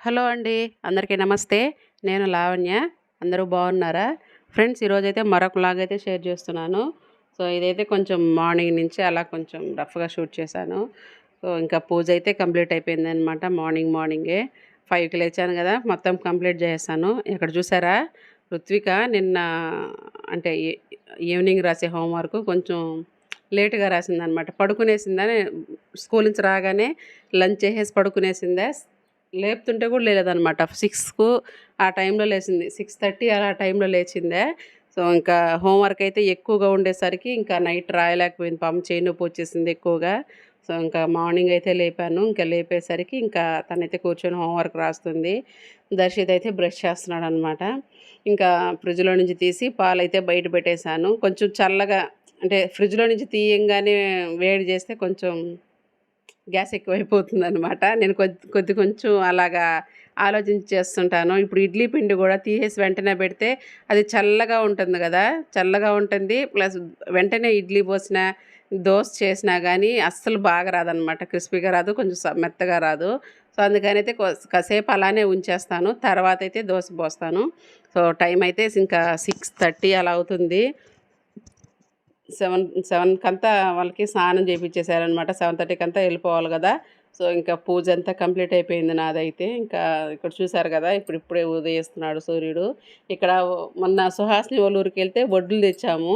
Hello అండి అందరికీ నమస్తే. నేను లావణ్య. అందరూ బాగున్నారా? ఫ్రెండ్స్ ఈరోజైతే మరొక లాగ్ అయితే షేర్ చేస్తున్నాను. సో ఇదైతే కొంచెం మార్నింగ్ నుంచి అలా కొంచెం రఫ్గా షూట్ చేశాను. సో ఇంకా పూజ అయితే కంప్లీట్ అయిపోయింది అనమాట మార్నింగ్ మార్నింగే. ఫైవ్కి లేచాను కదా మొత్తం కంప్లీట్ చేసేసాను. ఇక్కడ చూసారా? ఋత్విక నిన్న అంటే ఈవినింగ్ రాసే హోంవర్క్ కొంచెం లేట్గా రాసిందనమాట పడుకునేసిందని స్కూల్ నుంచి రాగానే లంచ్ చేసేసి పడుకునేసిందే? లేపుతుంటే కూడా లేదనమాట సిక్స్కు ఆ టైంలో లేచింది. సిక్స్ థర్టీ అలా టైంలో లేచిందే. సో ఇంకా హోంవర్క్ అయితే ఎక్కువగా ఉండేసరికి ఇంకా నైట్ రాయలేకపోయింది. పాపం చేయి నొప్పి వచ్చేసింది ఎక్కువగా. సో ఇంకా మార్నింగ్ అయితే లేపాను. ఇంకా లేపేసరికి ఇంకా తనైతే కూర్చొని హోంవర్క్ రాస్తుంది. దర్శిత్ అయితే బ్రష్ చేస్తున్నాడు అనమాట ఇంకా ఫ్రిడ్జ్లో నుంచి తీసి పాలు అయితే బయట పెట్టేశాను. కొంచెం చల్లగా అంటే ఫ్రిడ్జ్లో నుంచి తీయంగానే వేడి చేస్తే కొంచెం గ్యాస్ ఎక్కువైపోతుంది అనమాట నేను కొద్ది కొద్ది కొంచెం అలాగా ఆలోచించి చేస్తుంటాను. ఇప్పుడు ఇడ్లీ పిండి కూడా తీసేసి వెంటనే పెడితే అది చల్లగా ఉంటుంది కదా. చల్లగా ఉంటుంది. ప్లస్ వెంటనే ఇడ్లీ పోసిన దోశ చేసినా కానీ అస్సలు బాగా రాదనమాట క్రిస్పీగా రాదు కొంచెం మెత్తగా రాదు. సో అందుకని అయితే కాసేపు అలానే ఉంచేస్తాను. తర్వాత అయితే దోశ పోస్తాను. సో టైం అయితే ఇంకా సిక్స్ థర్టీ అలా అవుతుంది. సెవెన్ సెవెన్కి అంతా వాళ్ళకి స్నానం చేయించేసారనమాట సెవెన్ థర్టీకి అంతా వెళ్ళిపోవాలి కదా. సో ఇంకా పూజ అంతా కంప్లీట్ అయిపోయింది నాదైతే. ఇంకా ఇక్కడ చూసారు కదా ఇప్పుడు ఇప్పుడే ఉదయిస్తున్నాడు సూర్యుడు. ఇక్కడ మొన్న సుహాసిని వాళ్ళ ఊరికి వెళ్తే వడ్లు తెచ్చాము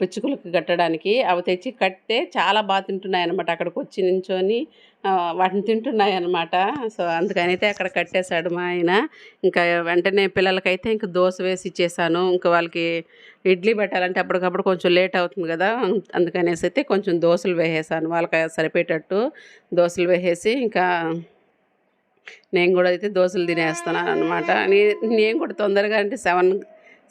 పిచ్చుకలకు కట్టడానికి. అవి తెచ్చి కట్టే చాలా బాగా తింటున్నాయి అనమాట అక్కడికి వచ్చి నించొని వాటిని తింటున్నాయి అనమాట సో అందుకని అయితే అక్కడ కట్టేశాడు మా ఆయన. ఇంకా వెంటనే పిల్లలకైతే ఇంకా దోశ వేసి ఇచ్చేసాను. ఇంకా వాళ్ళకి ఇడ్లీ పెట్టాలంటే అప్పటికప్పుడు కొంచెం లేట్ అవుతుంది కదా. అందుకనేసి అయితే కొంచెం దోశలు వేసేసాను. వాళ్ళకి సరిపోయేటట్టు దోశలు వేసేసి ఇంకా నేను కూడా అయితే దోశలు తినేస్తున్నాను అనమాట నేను కూడా తొందరగా అంటే సెవెన్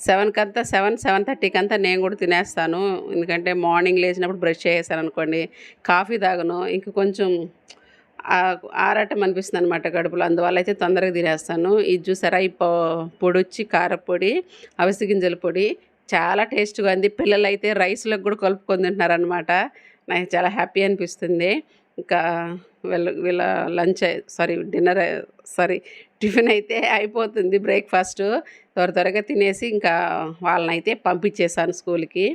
సెవెన్కి అంతా సెవెన్ సెవెన్ థర్టీకి అంతా నేను కూడా తినేస్తాను. ఎందుకంటే మార్నింగ్ లేచినప్పుడు బ్రష్ చేసేసాను అనుకోండి. కాఫీ తాగను. ఇంక కొంచెం ఆరాటం అనిపిస్తుంది అనమాట కడుపులో అందువల్ల అయితే తొందరగా తినేస్తాను. ఇది చూసారా? ఈ పొ పొడి వచ్చి కారపొడి అవిసె గింజల పొడి చాలా టేస్ట్గా ఉంది. పిల్లలు అయితే రైస్లకు కూడా కలుపుకొని తింటున్నారనమాట నాకు చాలా హ్యాపీ అనిపిస్తుంది. ఇంకా వీళ్ళ వీళ్ళ lunch sorry dinner sorry tiffin అయితే అయిపోతుంది బ్రేక్ఫాస్ట్. త్వర త్వరగా తినేసి ఇంకా వాళ్ళనైతే పంపించేశాను స్కూల్కి.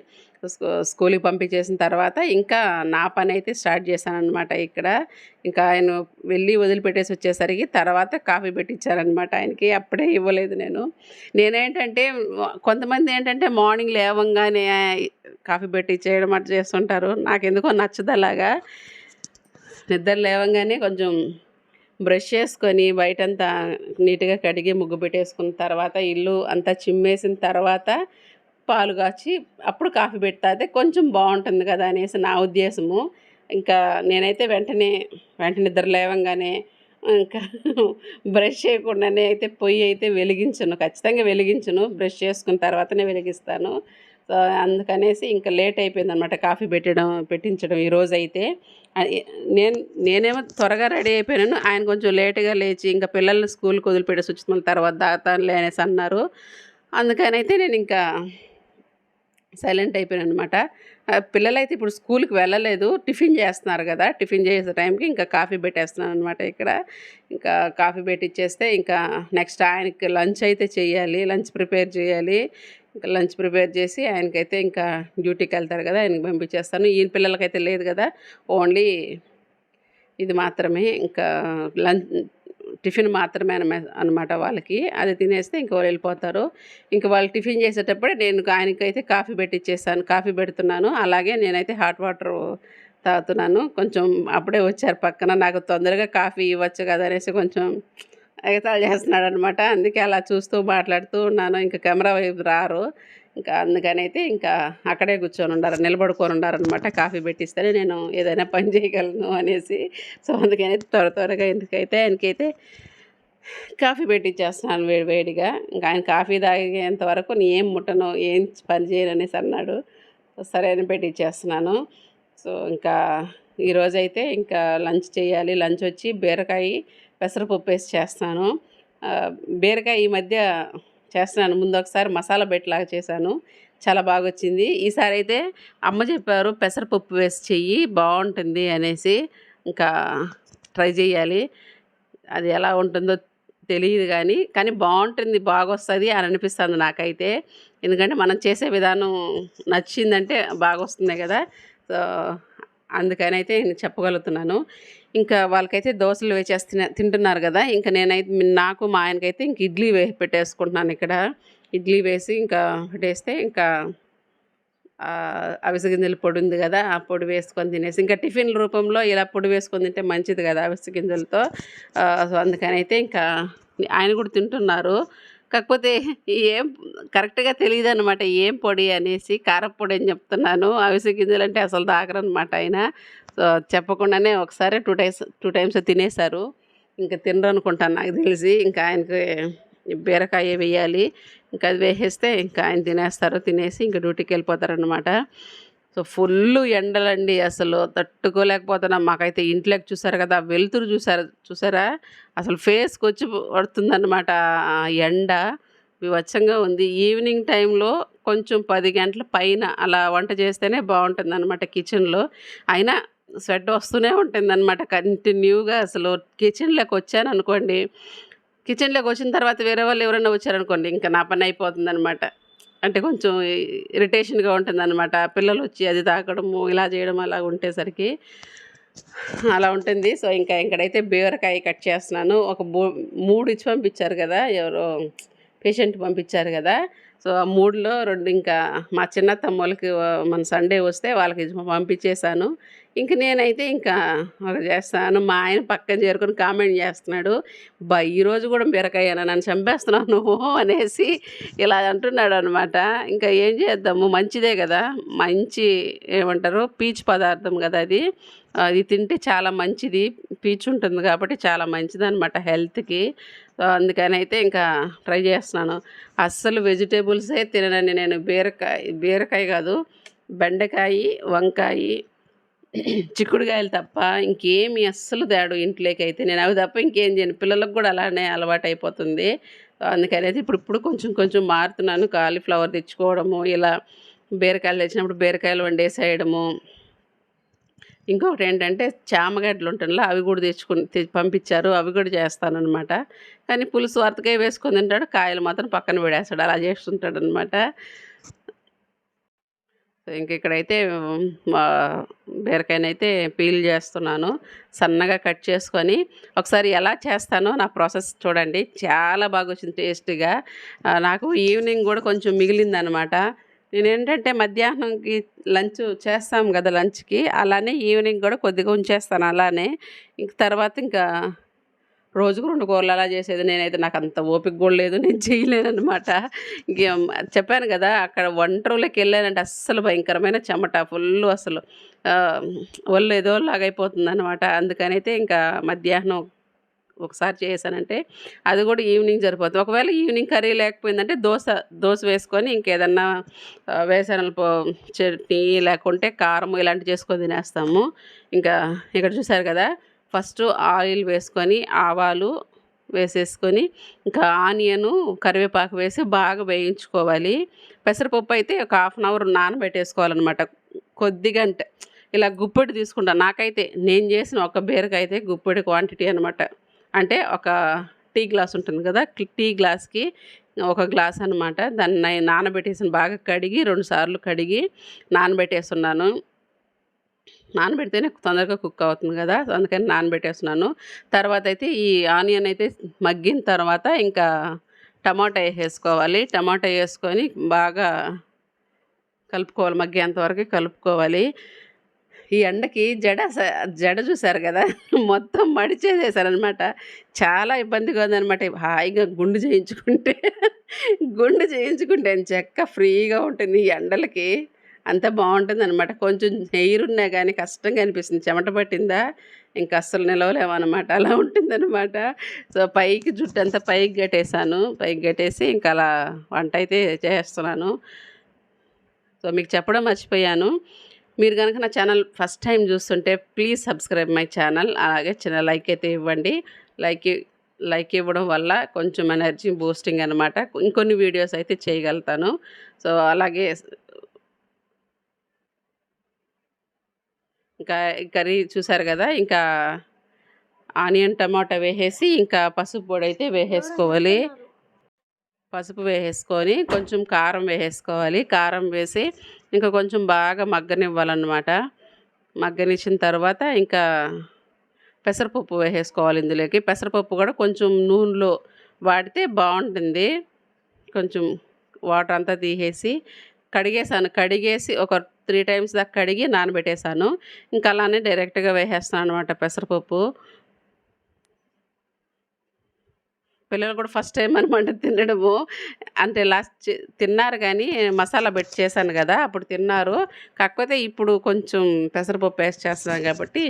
స్కూల్కి పంపించేసిన తర్వాత ఇంకా నా పని అయితే స్టార్ట్ చేశాను అనమాట ఇక్కడ. ఇంకా ఆయన వెళ్ళి వదిలిపెట్టేసి వచ్చేసరికి తర్వాత కాఫీ పెట్టించారనమాట ఆయనకి. అప్పుడే ఇవ్వలేదు నేను. నేనేంటంటే కొంతమంది ఏంటంటే మార్నింగ్ లేవంగానే కాఫీ పెట్టించేయడం అట్లా చేస్తుంటారు. నాకెందుకో నచ్చదు అలాగా. నిద్ర లేవంగానే కొంచెం బ్రష్ చేసుకొని బయటంతా నీట్గా కడిగి ముగ్గు పెట్టేసుకున్న తర్వాత ఇల్లు అంతా చిమ్మేసిన తర్వాత పాలు కాచి అప్పుడు కాఫీ పెడితే. కొంచెం బాగుంటుంది కదా అనేసి నా ఉద్దేశము. ఇంకా నేనైతే వెంటనే వెంటనే నిద్ర లేవంగానే ఇంకా బ్రష్ చేయకుండానే అయితే పొయ్యి అయితే వెలిగించను. ఖచ్చితంగా వెలిగించను. బ్రష్ చేసుకున్న తర్వాతనే వెలిగిస్తాను. సో అందుకనేసి ఇంకా లేట్ అయిపోయింది అనమాట కాఫీ పెట్టడం పెట్టించడం ఈరోజు అయితే నేను నేనేమో త్వరగా రెడీ అయిపోయాను ఆయన కొంచెం లేట్గా లేచి ఇంకా పిల్లల్ని స్కూల్కి వదిలిపెట్టేసి వచ్చిన తర్వాత దాతానులే అనేసి అన్నారు. అందుకనైతే నేను ఇంకా సైలెంట్ అయిపోయాను అనమాట పిల్లలైతే ఇప్పుడు స్కూల్కి వెళ్ళలేదు. టిఫిన్ చేస్తున్నారు కదా టిఫిన్ చేసే టైంకి ఇంకా కాఫీ పెట్టేస్తున్నాను అనమాట ఇక్కడ. ఇంకా కాఫీ పెట్టిచ్చేస్తే ఇంకా నెక్స్ట్ ఆయనకి లంచ్ అయితే చేయాలి లంచ్ ప్రిపేర్ చేయాలి. ఇంకా లంచ్ ప్రిపేర్ చేసి ఆయనకైతే ఇంకా డ్యూటీకి వెళ్తారు కదా ఆయనకి పంపించేస్తాను. ఈయన పిల్లలకైతే లేదు కదా ఓన్లీ ఇది మాత్రమే. ఇంకా లంచ్ టిఫిన్ మాత్రమే అనమాట వాళ్ళకి. అది తినేస్తే ఇంక వాళ్ళు వెళ్ళిపోతారు. ఇంక వాళ్ళు టిఫిన్ చేసేటప్పుడే నేను ఆయనకైతే కాఫీ పెట్టిచ్చేసాను కాఫీ పెడుతున్నాను. అలాగే నేనైతే హాట్ వాటర్ తాగుతున్నాను. కొంచెం అప్పుడే వచ్చారు పక్కన. నాకు తొందరగా కాఫీ ఇవ్వచ్చు కదా అనేసి కొంచెం ఎగతాళి చేస్తున్నాడు అనమాట అందుకే అలా చూస్తూ మాట్లాడుతూ ఉన్నాను. ఇంకా కెమెరా వైపు రారు. ఇంకా అందుకనైతే ఇంకా అక్కడే కూర్చొని ఉండారు నిలబడుకొని ఉండారనమాట కాఫీ పెట్టిస్తేనే నేను ఏదైనా పని చేయగలను అనేసి. సో అందుకని త్వర త్వరగా ఎందుకైతే ఆయనకైతే కాఫీ పెట్టించేస్తున్నాను వేడి వేడిగా. ఇంకా ఆయన కాఫీ తాగేంత వరకు నేను ఏం ముట్టను ఏం పని చేయను అనేసి అన్నాడు. సరే అని పెట్టించేస్తున్నాను సో ఇంకా ఈరోజైతే ఇంకా లంచ్ చేయాలి. లంచ్ వచ్చి బీరకాయ పెసరపప్పు వేసి చేస్తాను. బీరకాయ ఈ మధ్య చేస్తున్నాను. ముందు ఒకసారి మసాలా బెట్టలాగా చేశాను. చాలా బాగా వచ్చింది ఈసారి అయితే అమ్మ చెప్పారు పెసరపప్పు వేసి చెయ్యి బాగుంటుంది అనేసి ఇంకా ట్రై చేయాలి. అది ఎలా ఉంటుందో తెలియదు కానీ కానీ బాగుంటుంది బాగొస్తుంది అని అనిపిస్తుంది నాకైతే. ఎందుకంటే మనం చేసే విధానం నచ్చిందంటే బాగొస్తుంది కదా. సో అందుకని అయితే నేను చెప్పగలుగుతున్నాను. ఇంకా వాళ్ళకైతే దోశలు వేచేస్తున్న తింటున్నారు కదా. ఇంకా నేనైతే నాకు మా ఆయనకైతే ఇంక ఇడ్లీ వే పెట్టేసుకుంటున్నాను ఇక్కడ. ఇడ్లీ వేసి ఇంకా పెట్టేస్తే ఇంకా అవిసె గింజల పొడి ఉంది కదా ఆ పొడి వేసుకొని తినేసి ఇంకా టిఫిన్ రూపంలో ఇలా పొడి వేసుకొని తింటే మంచిది కదా అవిసె గింజలతో. సో అందుకని అయితే ఇంకా ఆయన కూడా తింటున్నారు. కాకపోతే ఏం కరెక్ట్గా తెలియదు అనమాట ఏం పొడి అనేసి కారపొడి అని చెప్తున్నాను. అవిసె గింజలు అంటే అసలు తాగరనమాట ఆయన. సో చెప్పకుండానే ఒకసారి టూ టైమ్స్ టూ టైమ్స్ తినేశారు. ఇంకా తినరు అనుకుంటాను నాకు తెలిసి. ఇంకా ఆయనకి బీరకాయ వేయాలి. ఇంకా అది వేసేస్తే ఇంకా ఆయన తినేస్తారు తినేసి ఇంకా డ్యూటీకి వెళ్ళిపోతారనమాట సో ఫుల్ ఎండలండి అసలు. తట్టుకోలేకపోతున్నాం. మాకైతే ఇంట్లోకి చూసారు కదా వెలుతురు చూసారు చూసారా? అసలు ఫేస్కి వచ్చి పడుతుందన్నమాట ఎండ. వివచ్చంగా ఉంది. ఈవినింగ్ టైంలో కొంచెం పది గంటల పైన అలా వంట చేస్తేనే బాగుంటుంది అనమాట కిచెన్లో. అయినా స్వెట్ వస్తూనే ఉంటుంది అనమాట కంటిన్యూగా అసలు కిచెన్లోకి వచ్చాను అనుకోండి కిచెన్లోకి వచ్చిన తర్వాత వేరే వాళ్ళు ఎవరైనా వచ్చారనుకోండి ఇంకా నా పని అయిపోతుంది అనమాట అంటే కొంచెం ఇరిటేషన్గా ఉంటుంది అనమాట పిల్లలు వచ్చి అది తాకడము ఇలా చేయడం అలా ఉండేసరికి అలా ఉంటుంది. సో ఇంకా ఇక్కడైతే బీరకాయ కట్ చేస్తున్నాను. ఒక మూడు ఇచ్చి పంపించారు కదా ఎవరో పేషెంట్ పంపించారు కదా సో ఆ మూడులో రెండు ఇంకా మా చిన్న తమ్ముళ్ళకి మన సండే వస్తే వాళ్ళకి పంపించేశాను. ఇంక నేనైతే ఇంకా ఒక చేస్తాను. మా ఆయన పక్కన చేరుకొని కామెంట్ చేస్తున్నాడు. బా ఈరోజు కూడా బీరకాయనా? నన్ను చంపేస్తున్నావు నువ్వు అనేసి ఇలా అంటున్నాడు అనమాట ఇంకా ఏం చేద్దాము? మంచిదే కదా. మంచి ఏమంటారు? పీచు పదార్థం కదా అది. అది తింటే చాలా మంచిది. పీచు ఉంటుంది కాబట్టి చాలా మంచిది అనమాట హెల్త్కి. సో అందుకని అయితే ఇంకా ట్రై చేస్తున్నాను. అస్సలు వెజిటేబుల్సే తిననని నేను. బీరకాయ బీరకాయ కాదు. బెండకాయ వంకాయ చిక్కుడుకాయలు తప్ప ఇంకేమి అస్సలు తేడు ఇంట్లోకి అయితే నేను అవి తప్ప ఇంకేం చేయను. పిల్లలకు కూడా అలానే అలవాటు అయిపోతుంది అందుకనేది ఇప్పుడు ఇప్పుడు కొంచెం కొంచెం మారుతున్నాను. కాలీఫ్లవర్ తెచ్చుకోవడము ఇలా బీరకాయలు తెచ్చినప్పుడు బీరకాయలు వండేసేయడము. ఇంకొకటి ఏంటంటే చామగడ్డలు ఉంటుందో అవి కూడా తెచ్చుకుని పంపించారు. అవి కూడా చేస్తానమాట కానీ పులుసు వరతకాయ వేసుకొని తింటాడు. కాయలు మాత్రం పక్కన పెడేస్తాడు. అలా చేస్తుంటాడు అనమాట ఇంక ఇక్కడైతే మా బీరకాయనైతే పీల్ చేస్తున్నాను. సన్నగా కట్ చేసుకొని ఒకసారి ఎలా చేస్తానో నా ప్రాసెస్ చూడండి. చాలా బాగా వచ్చింది టేస్ట్గా నాకు ఈవినింగ్ కూడా కొంచెం మిగిలిందనమాట. నేనేంటంటే మధ్యాహ్నంకి లంచ్ చేస్తాం కదా లంచ్కి అలానే ఈవినింగ్ కూడా కొద్దిగా ఉంచేస్తాను అలానే. ఇంక తర్వాత ఇంకా రోజుకు రెండు కూరలు అలా చేసేది. నేనైతే నాకు అంత ఓపిక కూడా లేదు. నేను చేయలేనమాట చెప్పాను కదా అక్కడ వంటలోకి వెళ్ళానంటే అస్సలు భయంకరమైన చెమట ఫుల్ అసలు. ఒళ్ళు ఏదో లాగైపోతుంది అనమాట అందుకనైతే ఇంకా మధ్యాహ్నం ఒకసారి చేశానంటే అది కూడా ఈవినింగ్ సరిపోతుంది ఒకవేళ ఈవినింగ్ కర్రీ లేకపోయిందంటే దోశ దోశ వేసుకొని ఇంకేదన్నా వేసనలపో చట్నీ లేకుంటే కారం ఇలాంటివి చేసుకొని తినేస్తాము. ఇంకా ఇక్కడ చూసారు కదా ఫస్ట్ ఆయిల్ వేసుకొని ఆవాలు వేసేసుకొని ఇంకా ఆనియను కరివేపాకు వేసి బాగా వేయించుకోవాలి. పెసరపప్పు అయితే ఒక హాఫ్ అన్ అవర్ నానబెట్టేసుకోవాలన్నమాట. కొద్దిగా అంటే ఇలా గుప్పెడు తీసుకుంటాను నాకైతే నేను చేసిన ఒక బీరకాయ అయితే గుప్పెడు క్వాంటిటీ అనమాట అంటే ఒక టీ గ్లాస్ ఉంటుంది కదా టీ గ్లాస్కి ఒక గ్లాస్ అనమాట దాన్ని నానబెట్టేసి బాగా కడిగి రెండు సార్లు కడిగి నానబెట్టేస్తున్నాను. నానబెడితేనే తొందరగా కుక్ అవుతుంది కదా అందుకని నానబెట్టేస్తున్నాను. తర్వాత అయితే ఈ ఆనియన్ అయితే మగ్గిన తర్వాత ఇంకా టమాటా వేసేసుకోవాలి. టమాటా వేసుకొని బాగా కలుపుకోవాలి మగ్గేంత వరకు కలుపుకోవాలి. ఈ ఎండకి జడ స- జడ చూశారు కదా మొత్తం మడిచేసేసారనమాట చాలా ఇబ్బందిగా ఉందన్నమాట. హాయిగా గుండు చేయించుకుంటే గుండు చేయించుకుంటే చెక్క ఫ్రీగా ఉంటుంది ఈ ఎండలకి. అంత బాగుంటుంది అనమాట కొంచెం హెయిర్ ఉన్నా కానీ కష్టంగా అనిపిస్తుంది. చెమట పట్టిందా? ఇంకా అస్సలు నిలవలేమన్నమాట. అలా ఉంటుందన్నమాట. సో పైకి జుట్టు అంతా పైకి కట్టేశాను పైకి కట్టేసి ఇంకా అలా వంట అయితే చేస్తున్నాను. సో మీకు చెప్పడం మర్చిపోయాను. మీరు కనుక నా ఛానల్ ఫస్ట్ టైం చూస్తుంటే ప్లీజ్ సబ్స్క్రైబ్ మై ఛానల్. అలాగే చిన్న లైక్ అయితే ఇవ్వండి. లైక్ లైక్ ఇవ్వడం వల్ల కొంచెం ఎనర్జీ బూస్టింగ్ అనమాట ఇంకొన్ని వీడియోస్ అయితే చేయగలుగుతాను. సో అలాగే ఇంకా కర్రీ చూసారు కదా ఇంకా ఆనియన్ టమాటా వేసేసి ఇంకా పసుపు పొడి అయితే వేసేసుకోవాలి. పసుపు వేసేసుకొని కొంచెం కారం వేసేసుకోవాలి. కారం వేసి ఇంకా కొంచెం బాగా మగ్గనివ్వాలన్నమాట. మగ్గనిచ్చిన తర్వాత ఇంకా పెసరపప్పు వేసేసుకోవాలి ఇందులోకి. పెసరపప్పు కూడా కొంచెం నూనెలో వాడితే బాగుంటుంది. కొంచెం వాటర్ అంతా తీసేసి కడిగేసాను. కడిగేసి ఒక త్రీ టైమ్స్ దాకా కడిగి నానబెట్టేసాను ఇంకా అలానే డైరెక్ట్గా వేసేస్తాను అనమాట పెసరపప్పు. పిల్లలు కూడా ఫస్ట్ టైం అనమాట తినడము. అంటే లాస్ట్ తిన్నారు కానీ మసాలా పెట్టి చేశాను కదా అప్పుడు తిన్నారు. కాకపోతే ఇప్పుడు కొంచెం పెసరపప్పు వేస్ట్ చేస్తున్నాను కాబట్టి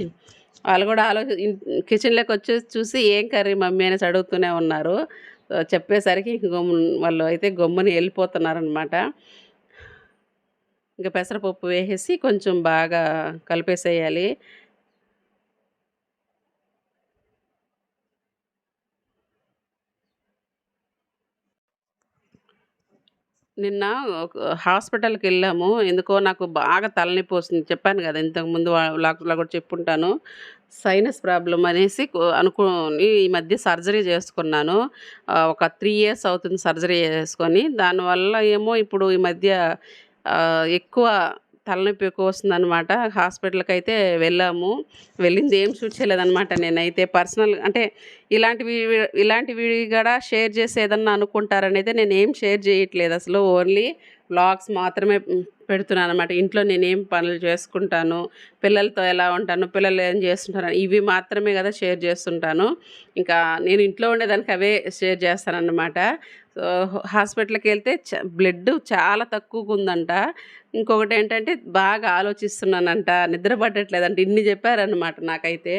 వాళ్ళు కూడా ఆలోచి కిచెన్లోకి వచ్చి చూసి ఏం కర్రీ మమ్మీ అనేసి అడుగుతూనే ఉన్నారు. చెప్పేసరికి గమ్ము వాళ్ళు అయితే గమ్ముని వెళ్ళిపోతున్నారనమాట ఇంకా పెసరపప్పు వేసేసి కొంచెం బాగా కలిపేసేయాలి. నిన్న హాస్పిటల్కి వెళ్ళాము. ఎందుకో నాకు బాగా తలనొప్పి వస్తుంది. చెప్పాను కదా ఇంతకుముందు లాక్లో కూడా చెప్పుంటాను. సైనస్ ప్రాబ్లం అనేసి అనుకోని ఈ మధ్య సర్జరీ చేసుకున్నాను. ఒక త్రీ ఇయర్స్ అవుతుంది సర్జరీ చేసుకొని. దానివల్ల ఏమో ఇప్పుడు ఈ మధ్య ఎక్కువ తలనొప్పి ఎక్కువ వస్తుందనమాట హాస్పిటల్కి అయితే వెళ్ళాము. వెళ్ళింది ఏం షూట్ చేయలేదనమాట నేనైతే. పర్సనల్ అంటే ఇలాంటివి ఇలాంటివి కూడా షేర్ చేసి ఏదన్నా అనుకుంటారని నేను ఏం షేర్ చేయట్లేదు. అసలు ఓన్లీ బ్లాగ్స్ మాత్రమే పెడుతున్నాను అనమాట ఇంట్లో నేనేం పనులు చేసుకుంటాను పిల్లలతో ఎలా ఉంటాను పిల్లలు ఏం చేస్తుంటాను ఇవి మాత్రమే కదా షేర్ చేస్తుంటాను. ఇంకా నేను ఇంట్లో ఉండేదానికి అవే షేర్ చేస్తానన్నమాట. సో హాస్పిటల్కి వెళ్తే బ్లడ్ చాలా తక్కువగా ఉందంట ఇంకొకటి ఏంటంటే బాగా ఆలోచిస్తున్నానంట నిద్ర పట్టట్లేదంట ఇన్ని చెప్పారనమాట నాకైతే.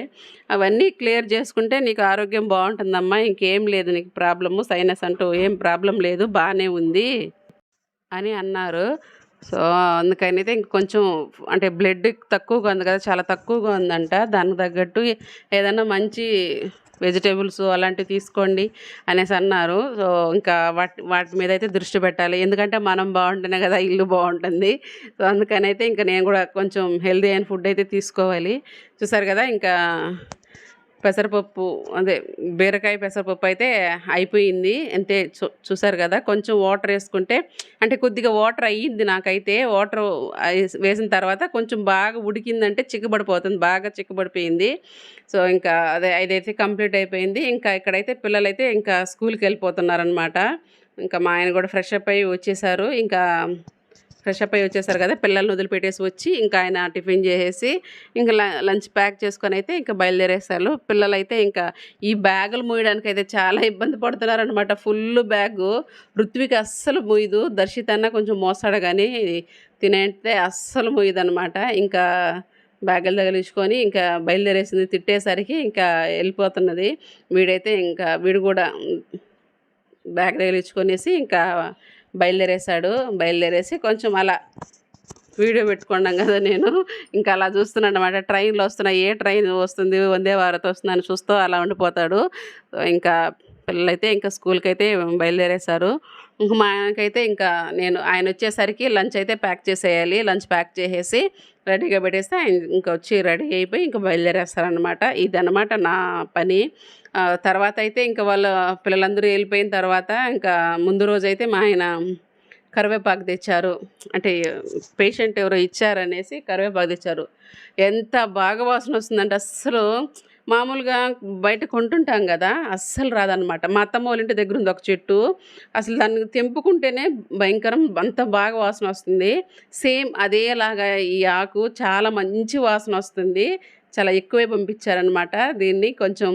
అవన్నీ క్లియర్ చేసుకుంటే నీకు ఆరోగ్యం బాగుంటుందమ్మా ఇంకేం లేదు నీకు ప్రాబ్లము సైనస్ అంటూ ఏం ప్రాబ్లం లేదు బాగానే ఉంది అని అన్నారు. సో అందుకని అయితే ఇంక కొంచెం అంటే బ్లడ్ తక్కువగా ఉంది కదా చాలా తక్కువగా ఉందంట దానికి తగ్గట్టు ఏదైనా మంచి వెజిటేబుల్స్ అలాంటివి తీసుకోండి అనేసి అన్నారు. సో ఇంకా వాటి వాటి మీద అయితే దృష్టి పెట్టాలి. ఎందుకంటే మనం బాగుంటేనే కదా ఇల్లు బాగుంటుంది. సో అందుకని అయితే ఇంకా నేను కూడా కొంచెం హెల్దీ అయిన ఫుడ్ అయితే తీసుకోవాలి. చూసారు కదా ఇంకా పెసరపప్పు అదే బీరకాయ పెసరపప్పు అయితే అయిపోయింది. అంతే చూసారు కదా కొంచెం వాటర్ వేసుకుంటే అంటే కొద్దిగా వాటర్ అయ్యింది నాకైతే. వాటర్ వేసిన తర్వాత కొంచెం బాగా ఉడికిందంటే చిక్కబడిపోతుంది బాగా చిక్కబడిపోయింది. సో ఇంకా అదే అదైతే కంప్లీట్ అయిపోయింది. ఇంకా ఇక్కడైతే పిల్లలైతే ఇంకా స్కూల్కి వెళ్ళిపోతున్నారనమాట ఇంకా మా ఆయన కూడా ఫ్రెష్ అప్ అయ్యి వచ్చేసారు. ఇంకా ఫ్రెష్ అప్ అయ్యి వచ్చేసారు కదా పిల్లల్ని వదిలిపెట్టేసి వచ్చి ఇంకా ఆయన టిఫిన్ చేసేసి ఇంకా లంచ్ ప్యాక్ చేసుకొని అయితే ఇంకా బయలుదేరేసారు పిల్లలు అయితే ఇంకా ఈ బ్యాగులు మూయడానికి అయితే చాలా ఇబ్బంది పడుతున్నారు అనమాట ఫుల్ బ్యాగు. ఋత్వికి అస్సలు మూయదు. దర్శితన్న కొంచెం మోసాడు కానీ తినేంటే అస్సలు మూయదనమాట ఇంకా బ్యాగులు తగిలించుకొని ఇంకా బయలుదేరేసింది. తిట్టేసరికి ఇంకా వెళ్ళిపోతున్నది. వీడైతే ఇంకా వీడు కూడా బ్యాగ్ తగిలించుకొనేసి ఇంకా బయలుదేరేశాడు. బయలుదేరేసి కొంచెం అలా వీడియో పెట్టుకున్నాం కదా నేను. ఇంకా అలా చూస్తున్నాను అనమాట ట్రైన్లో వస్తున్నా ఏ ట్రైన్ వస్తుంది వందే భారత్ వస్తుందని చూస్తూ అలా ఉండిపోతాడు. ఇంకా పిల్లలైతే ఇంకా స్కూల్కి అయితే బయలుదేరేశారు. ఇంక మా ఆయనకైతే ఇంకా నేను ఆయన వచ్చేసరికి లంచ్ అయితే ప్యాక్ చేసేయాలి. లంచ్ ప్యాక్ చేసేసి రెడీగా పెట్టేస్తే ఆయన ఇంకా వచ్చి రెడీ అయిపోయి ఇంకా బయలుదేరేస్తారనమాట ఇదనమాట నా పని. తర్వాత అయితే ఇంకా వాళ్ళ పిల్లలందరూ వెళ్ళిపోయిన తర్వాత ఇంకా ముందు రోజు అయితే మా ఆయన కరివేపాకు తెచ్చారు. అంటే పేషెంట్ ఎవరో ఇచ్చారనేసి కరివేపాకు తెచ్చారు. ఎంత బాగా వాసన వస్తుందంటే అస్సలు మామూలుగా బయట కొంటుంటాం కదా అస్సలు రాదనమాట మా అత్తమ్మ వాళ్ళ ఇంటి దగ్గర ఉంది ఒక చెట్టు. అసలు దాన్ని తెంపుకుంటేనే భయంకరం అంత బాగా వాసన వస్తుంది. సేమ్ అదేలాగా ఈ ఆకు చాలా మంచి వాసన వస్తుంది. చాలా ఎక్కువే పంపించారనమాట దీన్ని కొంచెం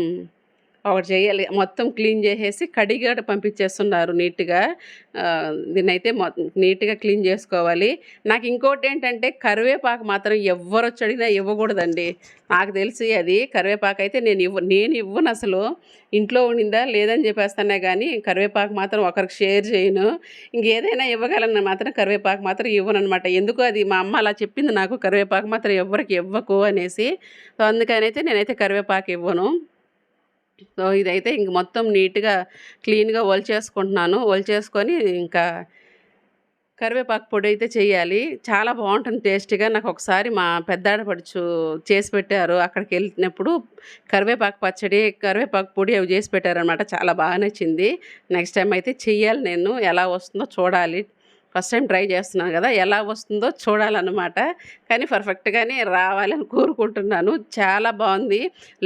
ఒకటి చేయాలి. మొత్తం క్లీన్ చేసేసి కడిగా పంపించేస్తున్నారు నీట్గా. దీన్నైతే నీట్గా క్లీన్ చేసుకోవాలి. నాకు ఇంకోటి ఏంటంటే కరివేపాకు మాత్రం ఎవరు వచ్చి అడిగినా ఇవ్వకూడదండి. నాకు తెలిసి అది కరివేపాకు అయితే నేను ఇవ్వ నేను ఇవ్వను అసలు. ఇంట్లో ఉండిందా లేదని చెప్పేస్తానే కానీ కరివేపాకు మాత్రం ఒకరికి షేర్ చేయను. ఇంకేదైనా ఇవ్వగలను మాత్రం కరివేపాకు మాత్రం ఇవ్వను అనమాట ఎందుకు అది మా అమ్మ అలా చెప్పింది నాకు కరివేపాకు మాత్రం ఎవరికి ఇవ్వకు అనేసి. సో అందుకనైతే నేనైతే కరివేపాకు ఇవ్వను. సో ఇదైతే ఇంక మొత్తం నీట్గా క్లీన్గా చేసుకుంటున్నాను చేసుకొని ఇంకా కరివేపాకు పొడి అయితే చేయాలి. చాలా బాగుంటుంది టేస్టీగా. నాకు ఒకసారి మా పెద్దాడపడుచు చేసి పెట్టారు. అక్కడికి వెళ్ళినప్పుడు కరివేపాకు పచ్చడి కరివేపాకు పొడి అవి చేసి పెట్టారనమాట చాలా బాగా నచ్చింది. నెక్స్ట్ టైం అయితే చెయ్యాలి నేను. ఎలా వస్తుందో చూడాలి. ఫస్ట్ టైం ట్రై చేస్తున్నాను కదా ఎలా వస్తుందో చూడాలన్నమాట. కానీ పర్ఫెక్ట్గానే రావాలని కోరుకుంటున్నాను. చాలా బాగుంది.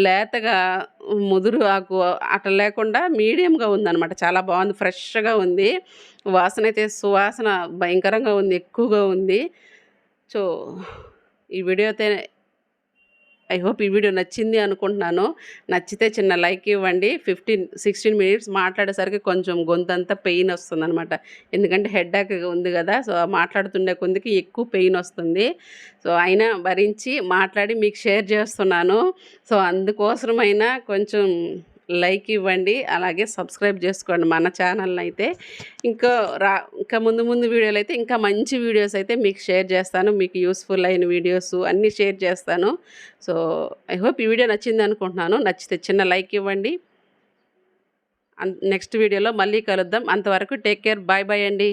లేతగా ముదురు ఆకు అట్లా లేకుండా మీడియంగా ఉందన్నమాట. చాలా బాగుంది. ఫ్రెష్గా ఉంది. వాసన అయితే సువాసన భయంకరంగా ఉంది. ఎక్కువగా ఉంది. సో ఈ వీడియో అయితే ఐ హోప్ ఈ వీడియో నచ్చింది అనుకుంటున్నాను. నచ్చితే చిన్న లైక్ ఇవ్వండి. ఫిఫ్టీన్ సిక్స్టీన్ మినిట్స్ మాట్లాడేసరికి కొంచెం గొంతంతా పెయిన్ వస్తుంది అనమాట ఎందుకంటే హెడ్డాక్ ఉంది కదా సో మాట్లాడుతుండే కొందికి ఎక్కువ పెయిన్ వస్తుంది. సో అయినా భరించి మాట్లాడి మీకు షేర్ చేస్తున్నాను. సో అందుకోసమైనా కొంచెం లైక్ ఇవ్వండి అలాగే సబ్స్క్రైబ్ చేసుకోండి మన ఛానల్ని అయితే ఇంకా రా ఇంకా ముందు ముందు వీడియోలు అయితే ఇంకా మంచి వీడియోస్ అయితే మీకు షేర్ చేస్తాను మీకు యూస్ఫుల్ అయిన వీడియోస్ అన్నీ షేర్ చేస్తాను. సో ఐ హోప్ ఈ వీడియో నచ్చింది అనుకుంటున్నాను. నచ్చితే చిన్న లైక్ ఇవ్వండి. నెక్స్ట్ వీడియోలో మళ్ళీ కలుద్దాం. అంతవరకు టేక్ కేర్. బాయ్ బాయ్ అండి.